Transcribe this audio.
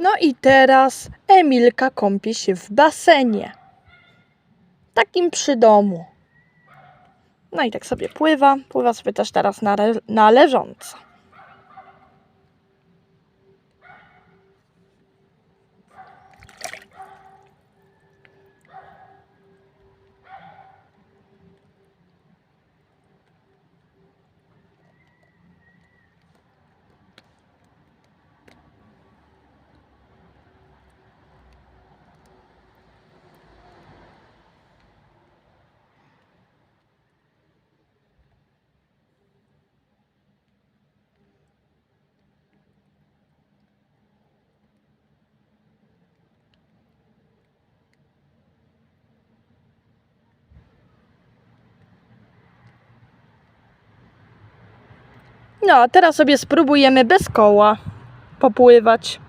No i teraz Emilka kąpie się w basenie. Takim przy domu. No i tak sobie pływa. Pływa sobie też teraz na, na leżąco. No, a teraz sobie spróbujemy bez koła popływać.